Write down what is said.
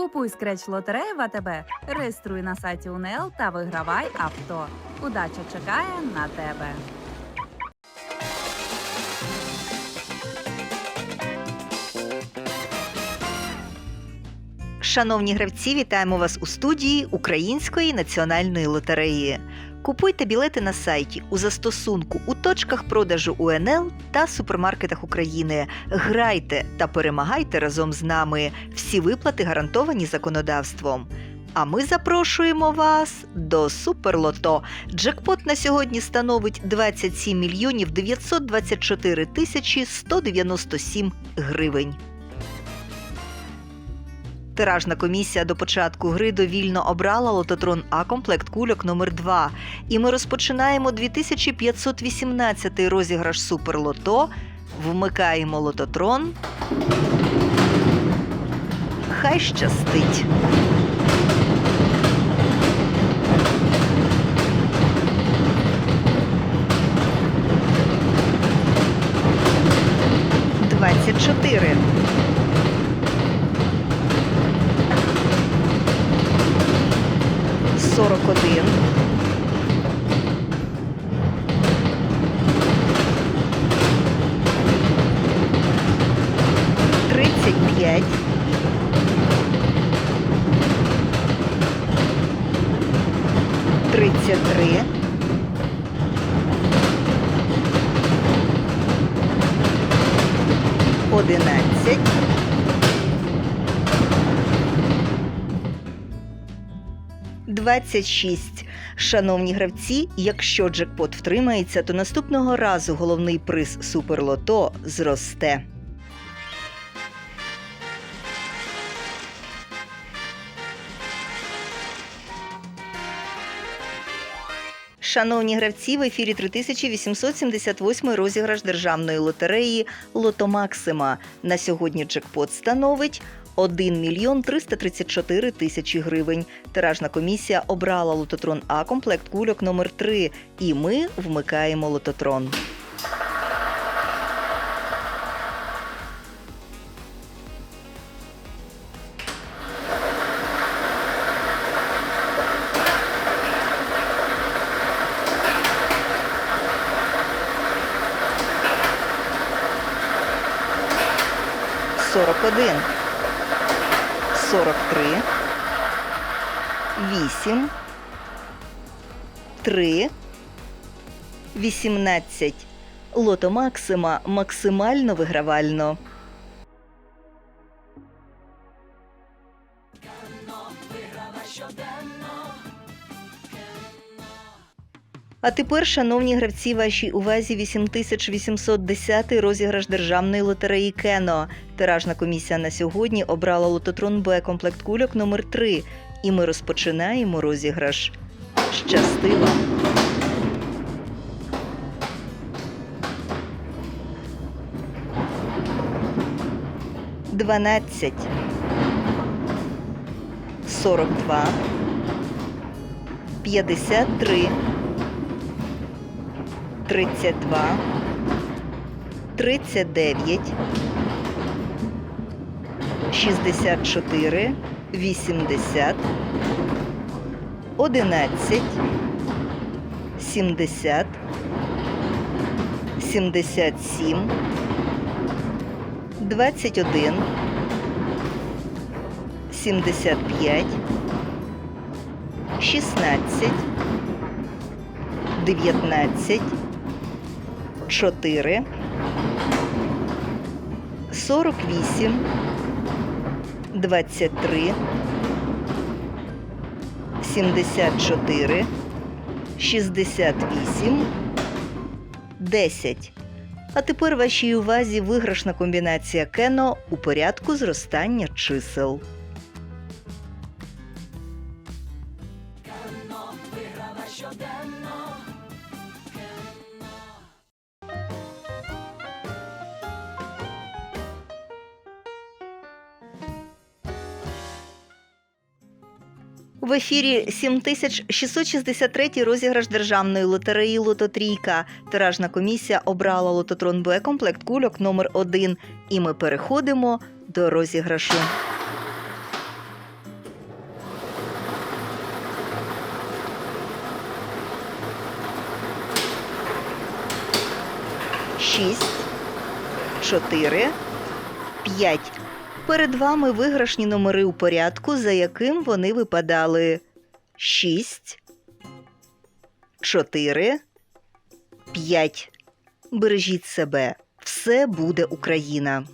Купуй скреч лотереї в АТБ, реєструй на сайті УНЛ та вигравай авто. Удача чекає на тебе. Шановні гравці, вітаємо вас у студії Української національної лотереї. Купуйте білети на сайті у застосунку у точках продажу УНЛ та супермаркетах України. Грайте та перемагайте разом з нами. Всі виплати гарантовані законодавством. А ми запрошуємо вас до Суперлото. Джекпот на сьогодні становить 27 мільйонів 924 тисячі 197 гривень. Тиражна комісія до початку гри довільно обрала лототрон А комплект кульок номер 2 І ми розпочинаємо 2518 розіграш Суперлото. Вмикаємо лототрон. Хай щастить. 41. Тридцять п'ять. Тридцять три. Одинадцять. Двадцять шість. Шановні гравці, якщо джекпот втримається, то наступного разу головний приз Суперлото зросте. Шановні гравці, в ефірі 3878 розіграш державної лотереї Лото Максима. На сьогодні джекпот становить 1 мільйон 334 тисячі гривень. Тиражна комісія обрала лототрон А комплект кульок номер 3 І ми вмикаємо лототрон. Сорок один. Сорок три. Вісім. Три. Вісімнадцять. Лото Максима максимально вигравально. А тепер, шановні гравці, вашій увазі 8810 розіграш державної лотереї Кено. Тиражна комісія на сьогодні обрала лототрон Б комплект кульок номер 3 І ми розпочинаємо розіграш. Щасти вам! Дванадцять. Сорок два. П'ятдесят три. 32, 39, 64, 80, 11, 70, 77, 21, 75, 16, 19, 4, 48, 23, 74, 68, 10. А тепер вашій увазі виграшна комбінація Кено у порядку зростання чисел. В ефірі 7663 розіграш державної лотереї Лототрійка. Тиражна комісія обрала лототрон Б комплект кульок номер 1 І ми переходимо до розіграшу. Шість, чотири, п'ять. Перед вами виграшні номери у порядку, за яким вони випадали 6, 4, 5. Бережіть себе. Все буде Україна.